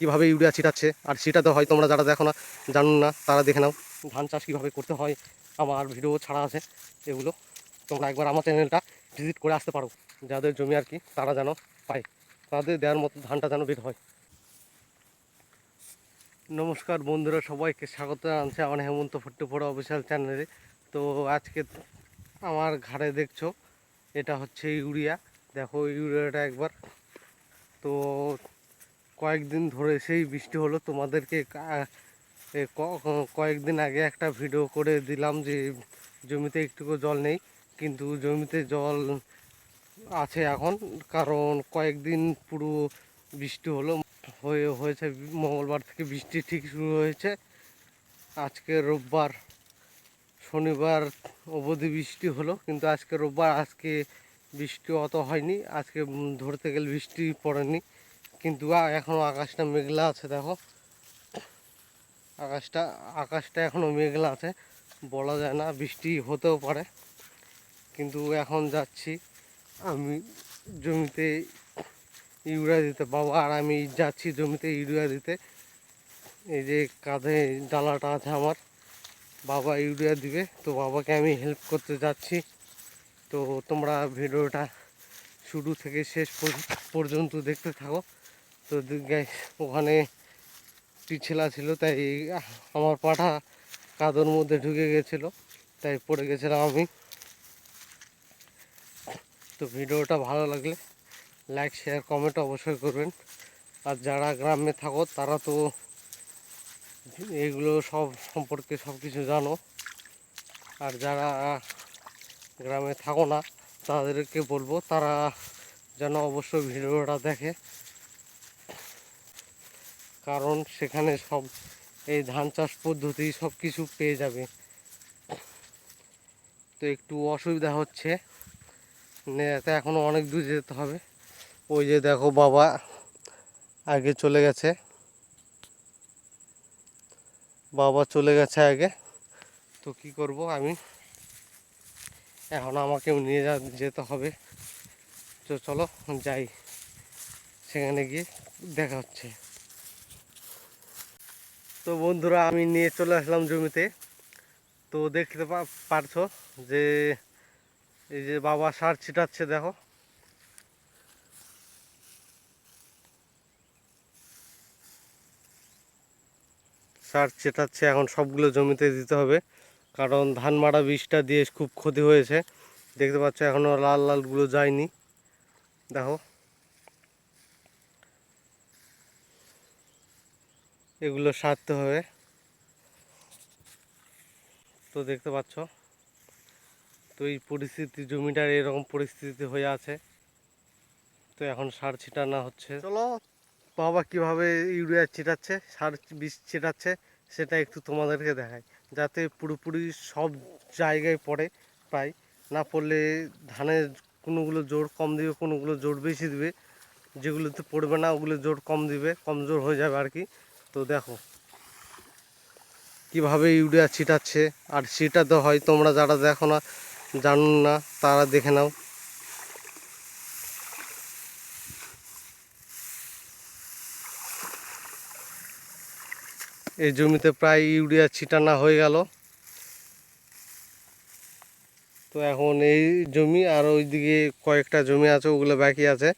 কীভাবে ইউরিয়া ছিটাচ্ছে? আর সেটা তো হয় তোমরা যারা দেখো না জানো না, তারা দেখে নাও, ধান চাষ কীভাবে করতে হয়, আমার ভিডিও ছাড়া আছে এগুলো। তোমরা একবার আমার চ্যানেলটা ভিজিট করে আসতে পারো, যাদের জমি আর কি তারা যেন পায়, তাদের দেওয়ার মতো ধানটা যেন বের হয়। নমস্কার বন্ধুরা, সবাইকে স্বাগত জানছে আমার হেমন্ত ফট্টুপড়া অফিসিয়াল চ্যানেলে তো আজকে আমার ঘাড়ে দেখছ, এটা হচ্ছে ইউরিয়া। দেখো ইউরিয়াটা একবার। তো কয়েকদিন ধরে সেই বৃষ্টি হলো। তোমাদেরকে কয়েকদিন আগে একটা ভিডিও করে দিলাম যে, জমিতে একটুকু জল নেই, কিন্তু জমিতে জল আছে এখন, কারণ কয়েকদিন পুরো বৃষ্টি হলো। হয়ে, হয়েছে মঙ্গলবার থেকে বৃষ্টি ঠিক শুরু হয়েছে। আজকে রোববার, শনিবার অবধি বৃষ্টি হলো, কিন্তু আজকে রোববার, আজকে বৃষ্টি অত হয়নি। আজকে ধরতে গেলে বৃষ্টি পড়েনি। কিন্তু এখনও আকাশটা মেঘলা আছে, দেখো। আকাশটা আকাশটা এখনও মেঘলা আছে। বলা যায় না, বৃষ্টি হতেও পারে। কিন্তু এখন যাচ্ছি আমি জমিতে ইউরিয়া দিতে বাবা আর আমি যাচ্ছি জমিতে ইউরিয়া দিতে। এই যে কাঁধে ডালাটা আছে আমার, বাবা ইউরিয়া দিবে, তো বাবাকে আমি হেল্প করতে যাচ্ছি। তো তোমরা ভিডিওটা শুরু থেকে শেষ পর- পর্যন্ত দেখতে থাকো। তো ওখানে পিছলা ছিল তাই আমার পাটা কাদর মধ্যে ঢুকে গেছিল, তাই পড়ে গেছিলাম আমি। তো ভিডিওটা ভালো লাগলে লাইক শেয়ার কমেন্ট অবশ্যই করবেন। আর যারা গ্রামে থাকো, তারা তো এগুলো সব সম্পর্কে সব কিছু জানো। আর যারা গ্রামে থাকো না, তাদেরকে বলব, তারা যেন অবশ্যই ভিডিওটা দেখে। কারণ সেখানে সব এই ধান চাষ পদ্ধতি সব কিছু পেয়ে যাবে। তো একটু অসুবিধা হচ্ছে। নেতে এখনও অনেক দূর যেতে হবে। ওই যে দেখো বাবা আগে চলে গেছে। বাবা চলে গেছে আগে। তো কি করব আমি? এখন আমাকেও নিয়ে যেতে হবে। তো চলো যাই। সেখানে গিয়ে দেখা হচ্ছে। তো বন্ধুরা, আমি নিয়ে চলে আসলাম জমিতে। তো দেখতে পারছ যে এই যে বাবা সার ছিটাচ্ছে, দেখো। সার ছিটাচ্ছে, এখন সবগুলো জমিতে দিতে হবে। কারণ ধান মারা বীজটা দিয়ে খুব ক্ষতি হয়েছে। দেখতে পাচ্ছ এখনও লাল লালগুলো যায়নি। দেখো। এগুলো সারতে হবে। তো দেখতে পাচ্ছ, তো এই পরিস্থিতি, জমিটার এরকম পরিস্থিতি হয়ে আছে। তো এখন সার ছিটানো হচ্ছে। চলো, বাবা কীভাবে ইউরিয়া ছিটাচ্ছে, সার বীজ ছিটাচ্ছে, সেটা একটু তোমাদেরকে দেখাই। যাতে পুরোপুরি সব জায়গায় পড়ে প্রায় না পড়লে ধানের কোনোগুলো জোর কম দিবে, কোনোগুলো জোর বেশি দিবে। যেগুলোতে পড়বে না, ওগুলো জোর কম দিবে, কমজোর হয়ে যাবে আর কি। তো দেখো, কীভাবে ইউরিয়া ছিটাচ্ছে, আর ছিটাতে হয় তোমরা যারা দেখো না জানো না, তারা দেখে নাও। এই জমিতে প্রায় ইউরিয়া ছিটানো হয়ে গেল। তো এখন এই জমি আর ওইদিকে কয়েকটা জমি আছে, ওগুলো বাকি আছে।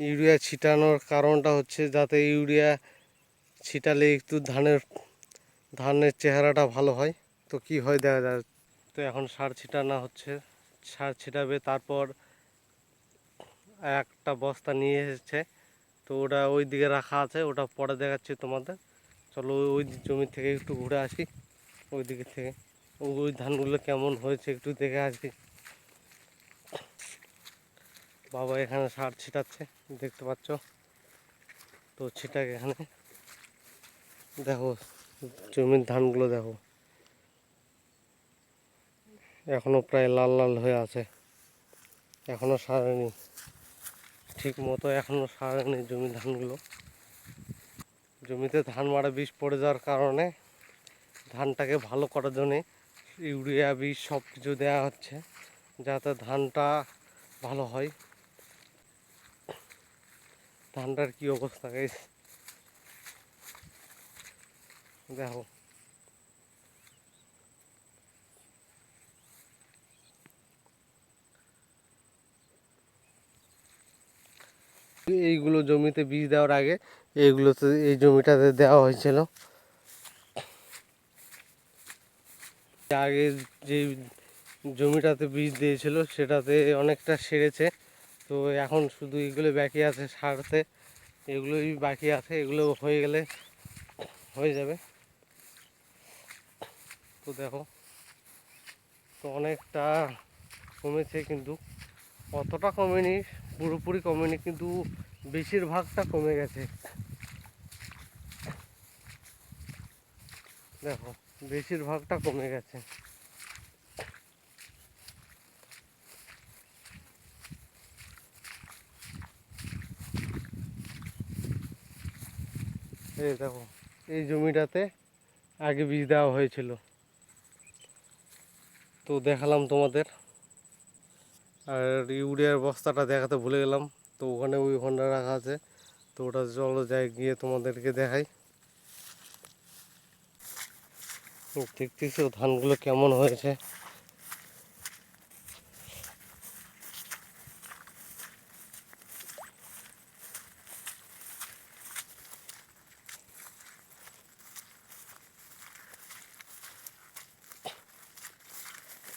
ইউরিয়া ছিটানোর কারণটা হচ্ছে যাতে ইউরিয়া ছিটালে একটু ধানের ধানের চেহারাটা ভালো হয়। তো কি হয় দেখা যায় তো এখন সার ছিটানো হচ্ছে। সার ছিটাবে, তারপর একটা বস্তা নিয়ে এসেছে। তো ওটা ওই দিকে রাখা আছে, ওটা পরে দেখাচ্ছি তোমাদের। চলো ওই- জমি থেকে একটু ঘুরে আসি। ওই দিকে থেকে। ওই ধানগুলো কেমন হয়েছে একটু দেখে আসি। বাবা এখানে সার ছিটাচ্ছে, দেখতে পাচ্ছ? তো ছিটাক এখানে। দেখো, জমির ধানগুলো দেখো। এখনও প্রায় লাল লাল হয়ে আছে। এখনও সারেনি ঠিক মতো এখনও সারেনি জমির ধানগুলো। জমিতে ধান মারা বিষ পড়ে যাওয়ার কারণে ধানটাকে ভালো করার জন্যে ইউরিয়া বীজ সব কিছু দেওয়া হচ্ছে, যাতে ধানটা ভালো হয়। ধানটার কি অবস্থা গাইস দেখো। এইগুলো জমিতে বীজ দেওয়ার আগে এইগুলোতে, এই জমিটাতে দেওয়া হয়েছিল। আগে যে জমিটাতে বীজ দিয়েছিল, সেটাতে অনেকটা সেরেছে। তো এখন শুধু এগুলো বাকি আছে সারতে, এগুলোই বাকি আছে, এগুলো হয়ে গেলে হয়ে যাবে। তো দেখো, তো অনেকটা কমেছে কিন্তু, অতটা কমেনি, পুরোপুরি কমেনি, কিন্তু বেশিরভাগটা কমে গেছে। দেখো, বেশিরভাগটা কমে গেছে। এই দেখো, এই জমিটাতে আগে বীজ দেওয়া হয়েছিল। তো দেখালাম তোমাদের। আর ইউরিয়ার বস্তাটা দেখাতে ভুলে গেলাম। তো ওখানে ওই হন্ডা রাখা আছে। তো ওটা চলো যাই গিয়ে তোমাদেরকে দেখাই। দেখতেছো ধানগুলো কেমন হয়েছে?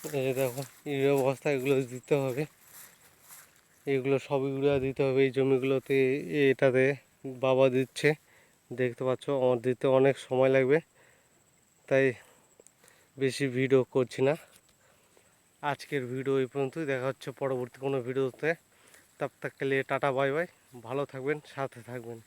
এই দেখো ইউরিয়া বস্তা এগুলো দিতে হবে। এগুলো সব ইউরিয়া দিতে হবে, এই জমিগুলোতে এটাতে বাবা দিচ্ছে। দেখতে পাচ্ছ, আমার দিতে অনেক সময় লাগবে, তাই বেশি ভিডিও করছি না। আজকের ভিডিও এই পর্যন্তই, দেখা হচ্ছে পরবর্তী কোনো ভিডিওতে। তব তক কে লিয়ে টাটা, বাই বাই। ভালো থাকবেন, সাথে থাকবেন।